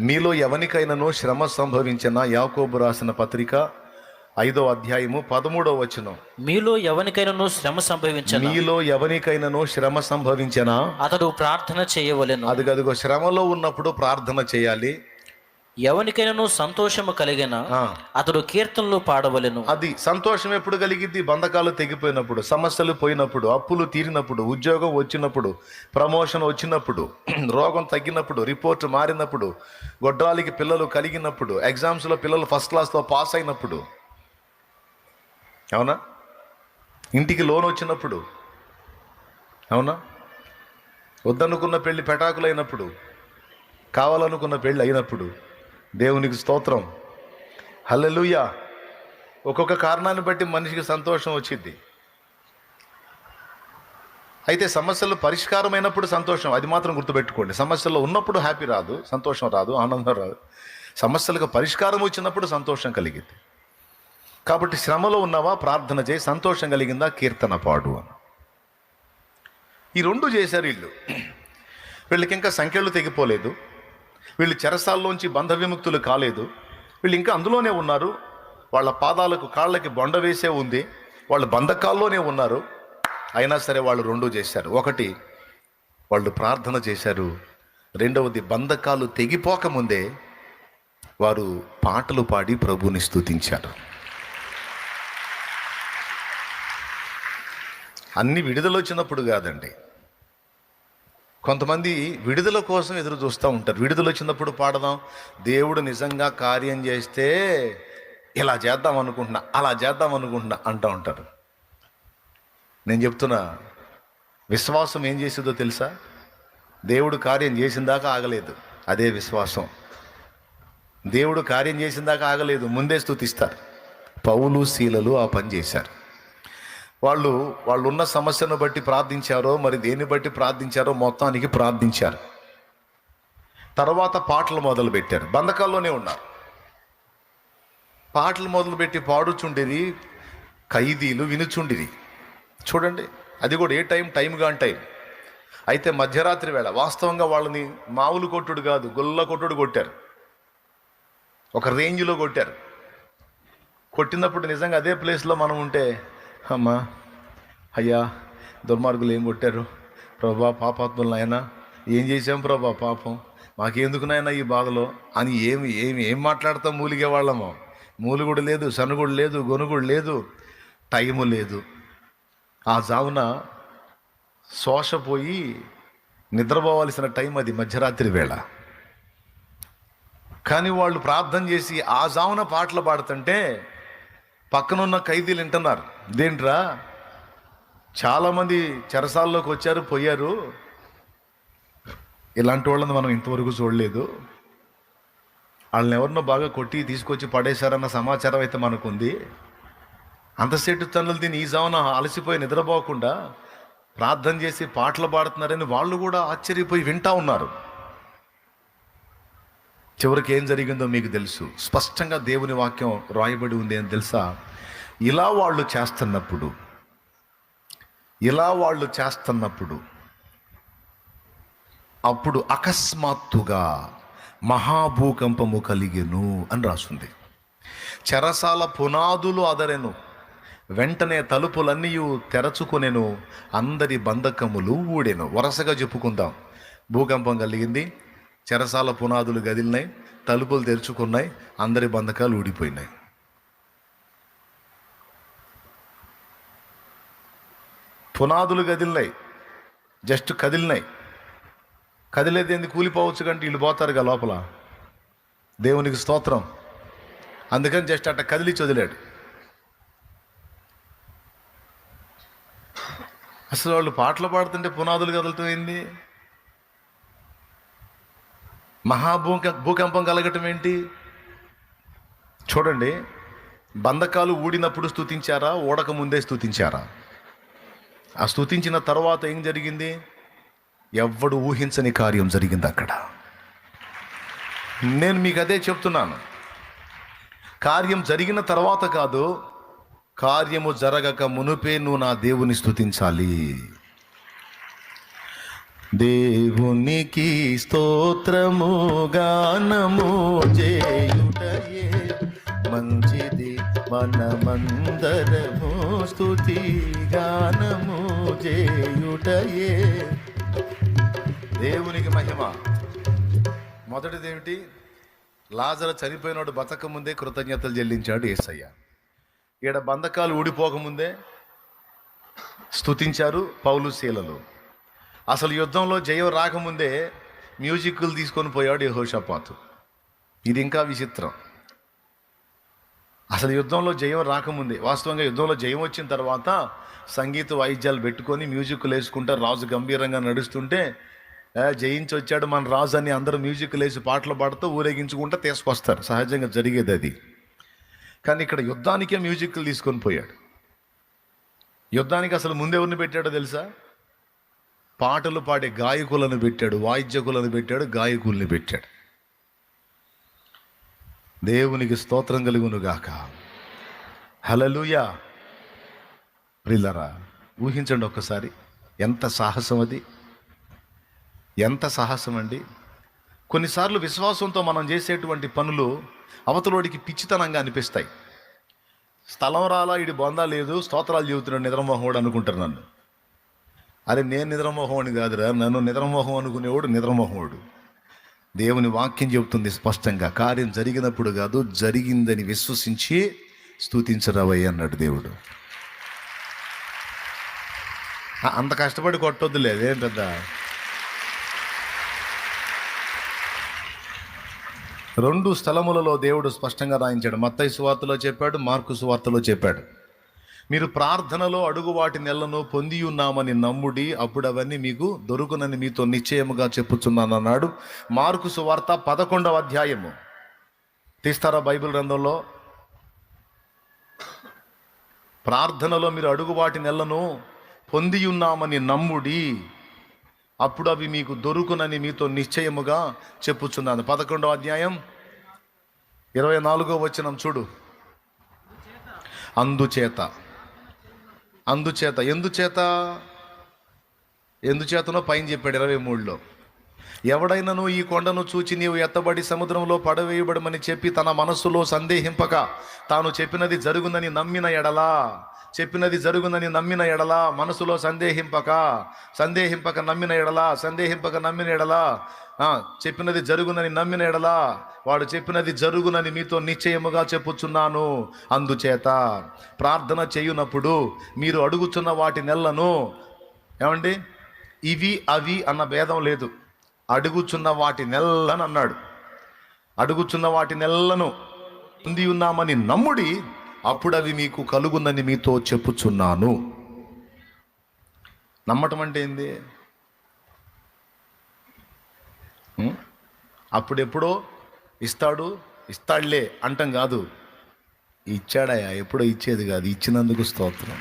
మీలో ఎవరికైనాను శ్రమ సంభవించిన యాకోబు రాసిన పత్రిక ఐదో అధ్యాయము పదమూడో వచనం. మీలో ఎవరికైనాను శ్రమ సంభవించను? మీలో ఎవరికైనాను శ్రమ సంభవించిన? అతడు ప్రార్థన చేయవలెను. అదిగదిగో శ్రమలో ఉన్నప్పుడు ప్రార్థన చేయాలి. ఎవరికైనాను సంతోషము కలిగిన అతడు కీర్తనలు పాడవలెను. అది సంతోషం ఎప్పుడు కలిగిద్ది? బంధకాలు తెగిపోయినప్పుడు సమస్యలు పోయినప్పుడు అప్పులు తీరినప్పుడు ఉద్యోగం వచ్చినప్పుడు ప్రమోషన్ వచ్చినప్పుడు రోగం తగ్గినప్పుడు రిపోర్ట్ మారినప్పుడు గొడ్రాలికి పిల్లలు కలిగినప్పుడు ఎగ్జామ్స్లో పిల్లలు ఫస్ట్ క్లాస్తో పాస్ అయినప్పుడు. అవునా? ఇంటికి లోన్ వచ్చినప్పుడు. అవునా? వద్దనుకున్న పెళ్ళి పెటాకులైనప్పుడు కావాలనుకున్న పెళ్ళి అయినప్పుడు. దేవునికి స్తోత్రం. హలలుయ ఒక్కొక్క కారణాన్ని బట్టి మనిషికి సంతోషం వచ్చింది అయితే సమస్యలు పరిష్కారమైనప్పుడు సంతోషం అది మాత్రం గుర్తుపెట్టుకోండి. సమస్యల్లో ఉన్నప్పుడు హ్యాపీ రాదు సంతోషం రాదు ఆనందం రాదు. సమస్యలకు పరిష్కారం వచ్చినప్పుడు సంతోషం కలిగింది కాబట్టి శ్రమలో ఉన్నావా ప్రార్థన చేయి సంతోషం కలిగిందా కీర్తన పాడు అని. ఈ రెండు చేశారు వీళ్ళు. వీళ్ళకి ఇంకా సంఖ్యలు తెగిపోలేదు. వీళ్ళు చెరసాల్లోంచి బంధ విముక్తులు కాలేదు. వీళ్ళు ఇంకా అందులోనే ఉన్నారు. వాళ్ళ పాదాలకు కాళ్ళకి బొండ వేసే ఉంది. వాళ్ళు బంధకాల్లోనే ఉన్నారు. అయినా సరే వాళ్ళు రెండు చేశారు. ఒకటి వాళ్ళు ప్రార్థన చేశారు. రెండవది బంధకాలు తెగిపోకముందే వారు పాటలు పాడి ప్రభుని స్తుతించారు. అన్ని విడుదల వచ్చినప్పుడు కాదండి. కొంతమంది విడుదల కోసం ఎదురు చూస్తూ ఉంటారు. విడుదల వచ్చినప్పుడు పాడదాం. దేవుడు నిజంగా కార్యం చేస్తే ఇలా చేద్దాం అనుకుంటున్నా అలా చేద్దాం అనుకుంటున్నా అంటూ ఉంటారు. నేను చెప్తున్నా విశ్వాసం ఏం చేసిందో తెలుసా? దేవుడు కార్యం చేసిన దాకా ఆగలేదు. అదే విశ్వాసం. దేవుడు కార్యం చేసిన దాకా ఆగలేదు. ముందే స్థుతిస్తారు పౌలు శీలలు ఆ పని చేశారు. వాళ్ళు వాళ్ళు ఉన్న సమస్యను బట్టి ప్రార్థించారో మరి దేన్ని బట్టి ప్రార్థించారో మొత్తానికి ప్రార్థించారు. తర్వాత పాటలు మొదలు పెట్టారు బంధకాల్లోనే ఉన్నారు. పాటలు మొదలుపెట్టి పాడుచుండేది ఖైదీలు వినుచుండేది చూడండి అది కూడా ఏ టైం? టైంగా కాని టైం. అయితే మధ్యరాత్రి వేళ వాస్తవంగా వాళ్ళని మామూలు కొట్టుడు కాదు గొల్ల కొట్టుడు కొట్టారు. ఒక రేంజ్లో కొట్టారు. కొట్టినప్పుడు నిజంగా అదే ప్లేస్లో మనం ఉంటే అమ్మా అయ్యా దుర్మార్గులు ఏం కొట్టారు? ప్రభా పాపాత్ములు నాయన. ఏం చేశాం ప్రభా పాపం? మాకెందుకు ఈ బాధలో? అని ఏమి ఏమి ఏం మాట్లాడతాం మూలిగే వాళ్ళము? మూలుగుడు లేదు సనుగుడు లేదు గొనుగుడు లేదు టైము లేదు. ఆ జామున శోషపోయి నిద్రపోవాల్సిన టైం అది మధ్యరాత్రి వేళ. కానీ వాళ్ళు ప్రార్థన చేసి ఆ జామున పాటలు పాడుతుంటే పక్కనున్న ఖైదీలు వింటున్నారు. దేంట్రా చాలామంది చెరసాల్లోకి వచ్చారు పోయారు. ఇలాంటి వాళ్ళని మనం ఇంతవరకు చూడలేదు. వాళ్ళని ఎవరినో బాగా కొట్టి తీసుకొచ్చి పడేశారన్న సమాచారం అయితే మనకుంది. అంతసేటు తన్నులు దీన్ని ఈ జామున అలసిపోయి నిద్రపోకుండా ప్రార్థన చేసి పాటలు పాడుతున్నారని వాళ్ళు కూడా ఆశ్చర్యపోయి వింటా ఉన్నారు. చివరికి ఏం జరిగిందో మీకు తెలుసు. స్పష్టంగా దేవుని వాక్యం రాయబడి ఉంది అని తెలుసా? ఇలా వాళ్ళు చేస్తున్నప్పుడు ఇలా వాళ్ళు చేస్తున్నప్పుడు అప్పుడు అకస్మాత్తుగా మహాభూకంపము కలిగెను అని రాసుంది. చెరసాల పునాదులు అదరెను. వెంటనే తలుపులన్నీ తెరచుకొనెను. అందరి బంధకములు ఊడెను. వరుసగా చెప్పుకుందాం. భూకంపం కలిగింది. చెరసాల పునాదులు గదిలినాయి. తలుపులు తెరుచుకున్నాయి. అందరి బంధకాలు ఊడిపోయినాయి. పునాదులు కదిలినాయి. జస్ట్ కదిలినాయి. కదిలేది ఎందుకు కూలిపోవచ్చు కంటే వీళ్ళు పోతారుగా లోపల. దేవునికి స్తోత్రం. అందుకని జస్ట్ అట్ట కదిలి చదిలాడు. అసలు వాళ్ళు పాటలు పాడుతుంటే పునాదులు కదలటం ఏంది? మహాభూక భూకంపం కలగటం ఏంటి? చూడండి. బంధకాలు ఊడినప్పుడు స్తుతించారా? ఊడక ముందే స్థుతించారా ఆ స్థుతించిన తర్వాత ఏం జరిగింది? ఎవ్వడు ఊహించని కార్యం జరిగింది అక్కడ. నేను మీకు అదే చెప్తున్నాను. కార్యం జరిగిన తర్వాత కాదు కార్యము జరగక మునుపే నువ్వు నా దేవుని స్తుతించాలి. దేవునికి స్తోత్రము గానము చేయుటయే మంచిది. మనమందరము స్థుతి గానము చేయుటయే దేవునికి మహిమ. మొదటిది ఏమిటి లాజర చనిపోయినోడు బతక ముందే కృతజ్ఞతలు చెల్లించాడు ఏసయ్య. ఈడ బంధకాలు ఊడిపోకముందే స్తుతించారు పౌలు శీలలు అసలు యుద్ధంలో జయం రాకముందే మ్యూజిక్లు తీసుకొని పోయాడు యహోషపాతు. ఇది ఇంకా విచిత్రం. అసలు యుద్ధంలో జయం రాకముందే. వాస్తవంగా యుద్ధంలో జయం వచ్చిన తర్వాత సంగీత వాయిద్యాలు పెట్టుకొని మ్యూజిక్లు వేసుకుంటే రాజు గంభీరంగా నడుస్తుంటే జయించి వచ్చాడు మన రాజు అని అందరూ మ్యూజిక్లు వేసి పాటలు పాడుతూ ఊరేగించుకుంటూ తీసుకొస్తారు. సహజంగా జరిగేది అది. కానీ ఇక్కడ యుద్ధానికే మ్యూజిక్లు తీసుకొని పోయాడు. యుద్ధానికి అసలు ముందెవరిని పెట్టాడో తెలుసా? పాటలు పాడే గాయకులను పెట్టాడు వాయిద్యకులను పెట్టాడు గాయకుల్ని పెట్టాడు. దేవునికి స్తోత్రం కలుగునుగాక. హలలుయా ప్రిల్లరా ఊహించండి ఒక్కసారి. ఎంత సాహసం అది? ఎంత సాహసం అండి కొన్నిసార్లు విశ్వాసంతో మనం చేసేటువంటి పనులు అవతలోడికి పిచ్చితనంగా అనిపిస్తాయి. స్థలం రాలా ఇడి బొందా లేదు స్తోత్రాలు చెబుతున్నాడు నిద్రమోహముడు అనుకుంటారు నన్ను. అరే నేను నిద్రమోహముని కాదురా నన్ను నిద్రమోహం అనుకునేవాడు నిద్రమోహముడు దేవుని వాక్యం చెబుతుంది స్పష్టంగా. కార్యం జరిగినప్పుడు కాదు జరిగిందని విశ్వసించి స్తుతించరావయ్య అన్నాడు దేవుడు. అంత కష్టపడి కొట్టొద్దు అదేం పెద్ద. రెండు స్థలములలో దేవుడు స్పష్టంగా రాయించాడు. మత్తయి సువార్తలో చెప్పాడు మార్కు సువార్తలో చెప్పాడు. మీరు ప్రార్థనలో అడుగు వాటి నెలను పొంది ఉన్నామని నమ్ముడి అప్పుడు అవన్నీ మీకు దొరుకునని మీతో నిశ్చయముగా చెప్పుచున్నాను అన్నాడు. మార్కు సువార్త పదకొండవ అధ్యాయము. తీస్తారా బైబిల్ గ్రంథంలో? ప్రార్థనలో మీరు అడుగు వాటి నెలను పొంది ఉన్నామని నమ్ముడి అప్పుడు అవి మీకు దొరుకునని మీతో నిశ్చయముగా చెప్పుచున్నాను. పదకొండవ అధ్యాయం ఇరవై నాలుగో వచ్చినం చూడు. అందుచేత. అందుచేత ఎందుచేత? ఎందుచేతనో పైన చెప్పాడు ఇరవై మూడులో. ఎవడైనను ఈ కొండను చూచి నీవు ఎత్తబడి సముద్రంలో పడవేయబడమని చెప్పి తన మనస్సులో సందేహింపక తాను చెప్పినది జరుగునని నమ్మిన ఎడలా? చెప్పినది జరుగునని నమ్మిన ఎడల మనసులో సందేహింపక సందేహింపక నమ్మిన ఎడలా సందేహింపక నమ్మిన ఎడల చెప్పినది జరుగునని నమ్మిన ఎడలా వాడు చెప్పినది జరుగునని మీతో నిశ్చయముగా చెప్పుచున్నాను. అందుచేత ప్రార్థన చేయునప్పుడు మీరు అడుగుచున్న వాటి నెలను ఏమండి? ఇవి అవి అన్న భేదం లేదు. అడుగుచున్న వాటి నెల్లని అన్నాడు. అడుగుచున్న వాటి నెల్లను పొంది ఉన్నామని నమ్ముడి అప్పుడు అవి మీకు కలుగుందని మీతో చెప్పుచున్నాను. నమ్మటం అంటే ఏంది? అప్పుడెప్పుడో ఇస్తాడు ఇస్తాడులే అంటాం కాదు. ఇచ్చాడయా ఎప్పుడో ఇచ్చేది కాదు ఇచ్చినందుకు స్తోత్రం.